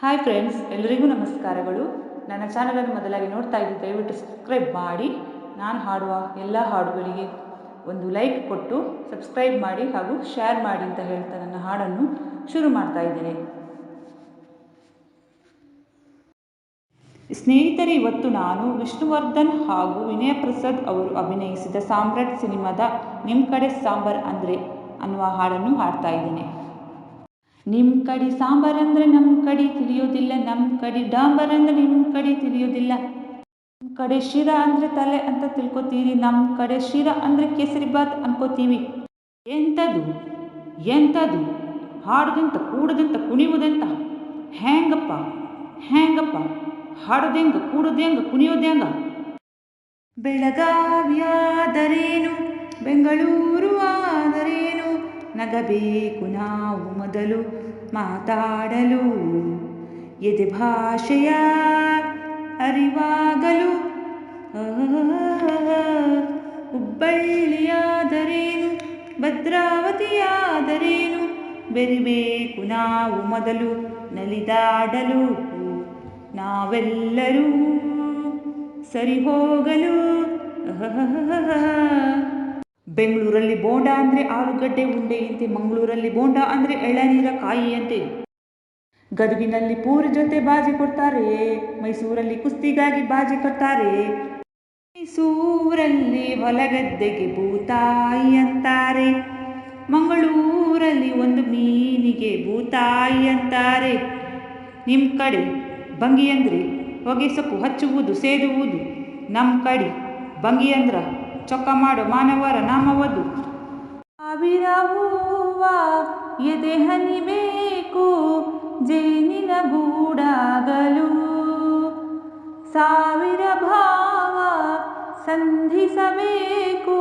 Hi friends ಎಲ್ಲರಿಗೂ ನಮಸ್ಕಾರಗಳು. ನನ್ನ ಚಾನಲನ್ನು ಮೊದಲಾಗಿ ನೋಡ್ತಾ ಇದ್ದು, ದಯವಿಟ್ಟು ಸಬ್ಸ್ಕ್ರೈಬ್ ಮಾಡಿ. ನಾನು ಹಾಡುವ ಎಲ್ಲ ಹಾಡುಗಳಿಗೆ ಒಂದು ಲೈಕ್ ಕೊಟ್ಟು ಸಬ್ಸ್ಕ್ರೈಬ್ ಮಾಡಿ ಹಾಗೂ ಶೇರ್ ಮಾಡಿ ಅಂತ ಹೇಳ್ತಾ ನನ್ನ ಹಾಡನ್ನು ಶುರು ಮಾಡ್ತಾ ಇದ್ದೇನೆ. ಸ್ನೇಹಿತರೆ, ಇವತ್ತು ನಾನು ವಿಷ್ಣುವರ್ಧನ್ ಹಾಗೂ ವಿನಯ ಪ್ರಸಾದ್ ಅವರು ಅಭಿನಯಿಸಿದ ಸಾಮ್ರಾಟ್ ಸಿನಿಮಾದ ನಿಮ್ಮ ಕಡೆ ಸಾಂಬಾರ್ ಅಂದರೆ ಅನ್ನುವ ಹಾಡನ್ನು ಹಾಡ್ತಾ ಇದ್ದೇನೆ. ನಿಮ್ಮ ಕಡೆ ಸಾಂಬಾರ್ ಅಂದರೆ ನಮ್ಮ ಕಡೆ ತಿಳಿಯೋದಿಲ್ಲ ನಮ್ಮ ಕಡೆ ಡಾಂಬರ್ ಅಂದರೆ ನಿಮ್ಮ ಕಡೆ ತಿಳಿಯೋದಿಲ್ಲ ನಿಮ್ಮ ಕಡೆ ಶಿರ ಅಂದರೆ ತಲೆ ಅಂತ ತಿಳ್ಕೊತೀರಿ ನಮ್ಮ ಕಡೆ ಶಿರ ಅಂದರೆ ಕೇಸರಿ ಬಾತ್ ಅನ್ಕೋತೀವಿ. ಎಂಥದು ಎಂಥದು ಹಾಡೋದೆಂತ, ಕೂಡದಂತ ಕುಣಿಯುವುದಂತ ಹ್ಯಾಂಗಪ್ಪ? ಹ್ಯಾಂಗಪ್ಪ? ಹಾಡೋದೆಂಗ, ಕೂಡೋದೆಂಗ, ಕುಣಿಯೋದೆಂಗ? ಬೆಳಗಾವಿಯಾದರೇನು? ಬೆಂಗಳೂರು ಆದರೇನು? ನಗಬೇಕು ನಾವು ಮೊದಲು ಮಾತಾಡಲು. ಎದೆ ಭಾಷೆಯ ಅರಿವಾಗಲು. ಹುಬ್ಬಳ್ಳಿಯಾದರೇನು? ಭದ್ರಾವತಿಯಾದರೇನು? ಬೆರಿಬೇಕು ನಾವು ಮೊದಲು ನಲಿದಾಡಲು. ನಾವೆಲ್ಲರೂ ಸರಿ ಹೋಗಲು ಬೆಂಗಳೂರಲ್ಲಿ ಬೋಂಡ ಅಂದರೆ ಆಲೂಗಡ್ಡೆ, ಉಂಡೆಯಂತೆ ಮಂಗಳೂರಲ್ಲಿ ಬೋಂಡ ಅಂದರೆ ಎಳನೀರ, ಕಾಯಿಯಂತೆ. ಗದುಗಿನಲ್ಲಿ ಪೂರಿ ಜೊತೆ ಬಾಜಿ ಕೊಡ್ತಾರೆ, ಮೈಸೂರಲ್ಲಿ ಕುಸ್ತಿಗಾಗಿ ಬಾಜಿ ಕೊಡ್ತಾರೆ. ಮೈಸೂರಲ್ಲಿ ಹೊಲಗದ್ದೆಗೆ ಭೂತಾಯಿ ಅಂತಾರೆ, ಮಂಗಳೂರಲ್ಲಿ ಒಂದು ಮೀನಿಗೆ ಭೂತಾಯಿ ಅಂತಾರೆ. ನಿಮ್ಮ ಕಡೆ ಬಂಗಿ ಅಂದರೆ ಹೊಗೆ ಸೊಪ್ಪು ಹಚ್ಚುವುದು, ಸೇದುವುದು ನಮ್ಮ ಕಡೆ ಬಂಗಿ ಅಂದ್ರ ಚೊಕ್ಕ ಮಾಡು, ಮಾನವರ ನಾಮವದು. ಸಾವಿರ ಹೂವ ಎದೆ ಹನಿಬೇಕು ಜೇನಿನ ಗೂಡಾಗಲು ಸಾವಿರ ಭಾವ ಸಂಧಿಸಬೇಕು,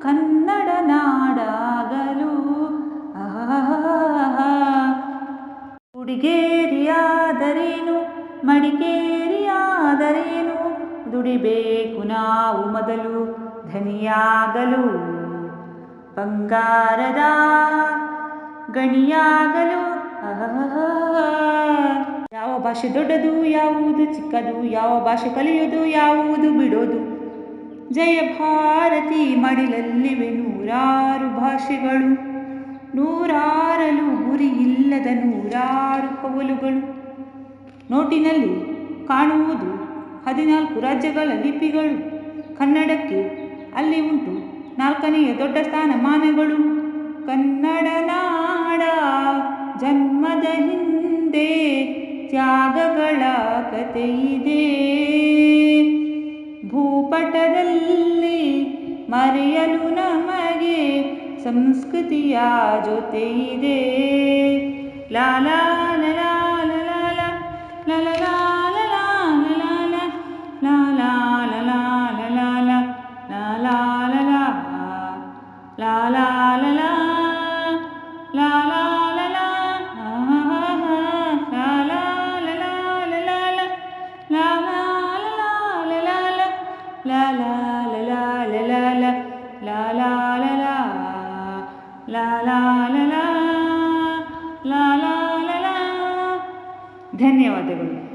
ಕನ್ನಡ ನಾಡಾಗಲು. ಹುಡುಗೇರಿಯಾದರೇನು ಮಡಿಕೇರಿಯಾದರೇನು, ದುಡಿಬೇಕು ನಾವು ಮೊದಲು. ಧನಿಯಾಗಲು, ಬಂಗಾರದ ಗಣಿಯಾಗಲು ಯಾವ ಭಾಷೆ ದೊಡ್ಡದು, ಯಾವುದು ಚಿಕ್ಕದು, ಯಾವ ಭಾಷೆ ಕಲಿಯೋದು, ಯಾವುದು ಬಿಡೋದು. ಜಯ ಭಾರತಿ ಮಡಿಲಲ್ಲಿವೆ ನೂರಾರು ಭಾಷೆಗಳು. ನೂರಾರಲು ಗುರಿ ಇಲ್ಲದ ನೂರಾರು ಕವಲುಗಳು. ನೋಟಿನಲ್ಲಿ ಕಾಣುವುದು ಹದಿನಾಲ್ಕು ರಾಜ್ಯಗಳ ಲಿಪಿಗಳು. ಕನ್ನಡಕ್ಕೆ ಅಲ್ಲಿ ಉಂಟು. ನಾಲ್ಕನೆಯ ದೊಡ್ಡ ಸ್ಥಾನಮಾನಗಳು. ಕನ್ನಡ ನಾಡ ಜನ್ಮದ ಹಿಂದೆ ತ್ಯಾಗಗಳ ಕಥೆಯಿದೆ. ಭೂಪಟದಲ್ಲಿ ಮರೆಯಲು ನಮಗೆ ಸಂಸ್ಕೃತಿಯ ಇದೆ ಲಲಾ ಧನ್ಯವಾದಗಳು